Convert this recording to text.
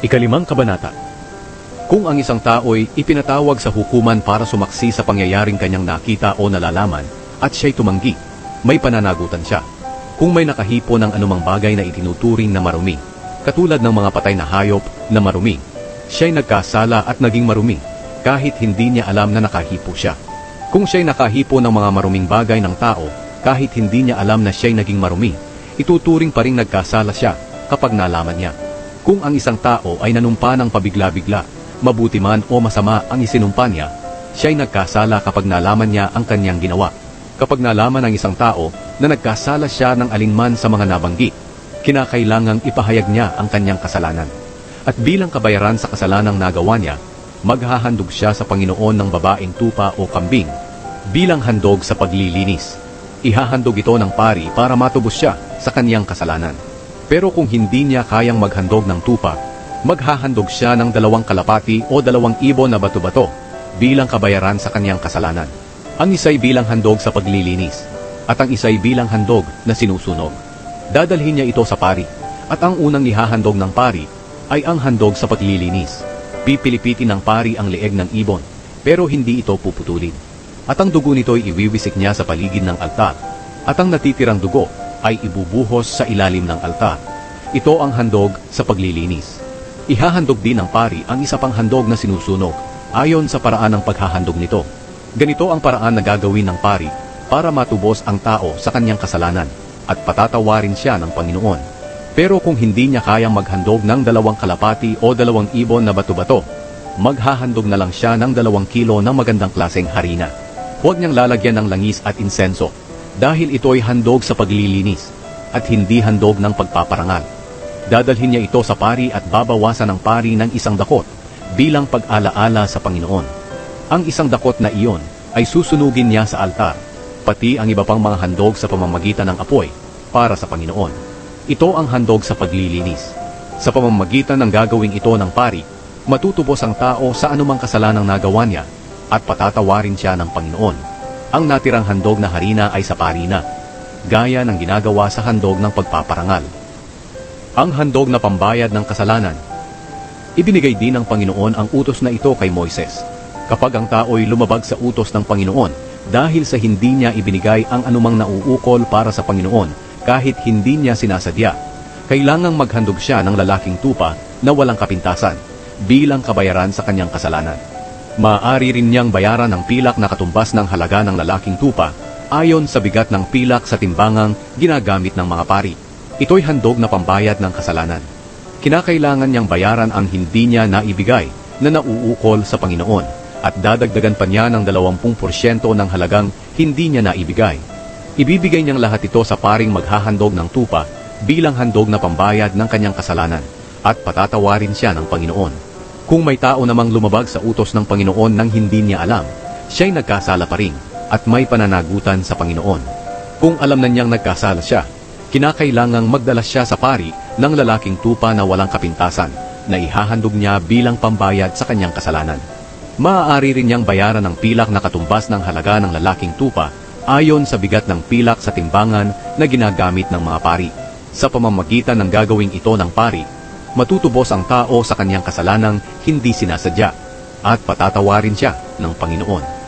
Ikalimang kabanata. Kung ang isang tao'y ipinatawag sa hukuman para sumaksi sa pangyayaring kanyang nakita o nalalaman at siya'y tumanggi, may pananagutan siya. Kung may nakahipo ng anumang bagay na itinuturing na marumi, katulad ng mga patay na hayop na marumi, siya'y nagkasala at naging marumi kahit hindi niya alam na nakahipo siya. Kung siya'y nakahipo ng mga maruming bagay ng tao, kahit hindi niya alam na siya'y naging marumi, ituturing pa rin nagkasala siya kapag nalaman niya. Kung ang isang tao ay nanumpa ng pabigla-bigla, mabuti man o masama ang isinumpa niya, siya'y nagkasala kapag nalaman niya ang kanyang ginawa. Kapag nalaman ng isang tao na nagkasala siya ng alinman sa mga nabanggit, kinakailangang ipahayag niya ang kanyang kasalanan. At bilang kabayaran sa kasalanang nagawa niya, maghahandog siya sa Panginoon ng babaeng tupa o kambing bilang handog sa paglilinis. Ihahandog ito ng pari para matubos siya sa kanyang kasalanan. Pero kung hindi niya kayang maghandog ng tupa, maghahandog siya ng dalawang kalapati o dalawang ibon na bato-bato bilang kabayaran sa kanyang kasalanan. Ang isa'y bilang handog sa paglilinis at ang isa'y bilang handog na sinusunog. Dadalhin niya ito sa pari at ang unang ihahandog ng pari ay ang handog sa paglilinis. Pipilipitin ng pari ang leeg ng ibon pero hindi ito puputulin. At ang dugo nito'y iwiwisik niya sa paligid ng altar at ang natitirang dugo ay ibubuhos sa ilalim ng altar. Ito ang handog sa paglilinis. Ihahandog din ng pari ang isa pang handog na sinusunog ayon sa paraan ng paghahandog nito. Ganito ang paraan na gagawin ng pari para matubos ang tao sa kanyang kasalanan at patatawarin siya ng Panginoon. Pero kung hindi niya kayang maghandog ng dalawang kalapati o dalawang ibon na bato-bato, maghahandog na lang siya ng dalawang kilo ng magandang klaseng harina. Huwag niyang lalagyan ng langis at insenso dahil ito ay handog sa paglilinis at hindi handog ng pagpaparangal. Dadalhin niya ito sa pari at babawasan ng pari ng isang dakot bilang pag-alaala sa Panginoon. Ang isang dakot na iyon ay susunugin niya sa altar, pati ang iba pang mga handog sa pamamagitan ng apoy para sa Panginoon. Ito ang handog sa paglilinis. Sa pamamagitan ng gagawing ito ng pari, matutubos ang tao sa anumang kasalanang nagawa niya at patatawarin siya ng Panginoon. Ang natirang handog na harina ay sa pari na, gaya ng ginagawa sa handog ng pagpaparangal. Ang handog na pambayad ng kasalanan. Ibinigay din ng Panginoon ang utos na ito kay Moises. Kapag ang tao'y lumabag sa utos ng Panginoon dahil sa hindi niya ibinigay ang anumang nauukol para sa Panginoon kahit hindi niya sinasadya, kailangang maghandog siya ng lalaking tupa na walang kapintasan bilang kabayaran sa kanyang kasalanan. Maaari rin niyang bayaran ng pilak na katumbas ng halaga ng lalaking tupa ayon sa bigat ng pilak sa timbangang ginagamit ng mga pari. Ito'y handog na pambayad ng kasalanan. Kinakailangan niyang bayaran ang hindi niya naibigay na nauukol sa Panginoon at dadagdagan pa niya ng 20% ng halagang hindi niya naibigay. Ibibigay niyang lahat ito sa paring maghahandog ng tupa bilang handog na pambayad ng kanyang kasalanan at patatawarin siya ng Panginoon. Kung may tao namang lumabag sa utos ng Panginoon nang hindi niya alam, siya'y nagkasala pa rin at may pananagutan sa Panginoon. Kung alam na niyang nagkasala siya, kinakailangang magdala siya sa pari ng lalaking tupa na walang kapintasan na ihahandog niya bilang pambayad sa kanyang kasalanan. Maaari rin niyang bayaran ng pilak na katumbas ng halaga ng lalaking tupa ayon sa bigat ng pilak sa timbangan na ginagamit ng mga pari. Sa pamamagitan ng gagawing ito ng pari, matutubos ang tao sa kanyang kasalanang hindi sinasadya at patatawarin siya ng Panginoon.